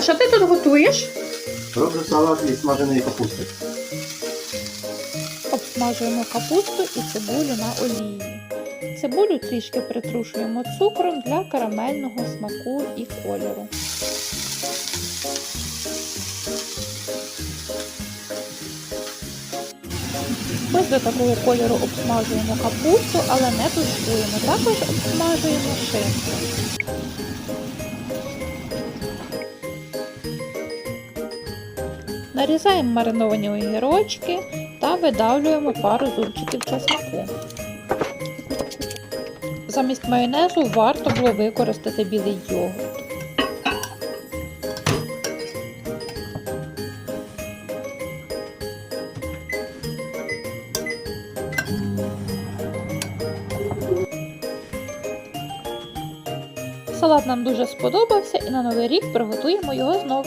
що ти тут готуєш? Роблю салат із смаженої капусти. Обсмажуємо капусту і цибулю на олії. Цибулю трішки притрушуємо цукром для карамельного смаку і кольору. Ось до такого кольору обсмажуємо капусту, але не тушкуємо. Також обсмажуємо шинку. Нарізаємо мариновані огірочки та видавлюємо пару зубчиків чесноку. Замість майонезу варто було використати білий йогурт. Салат нам дуже сподобався і на новий рік приготуємо його знов.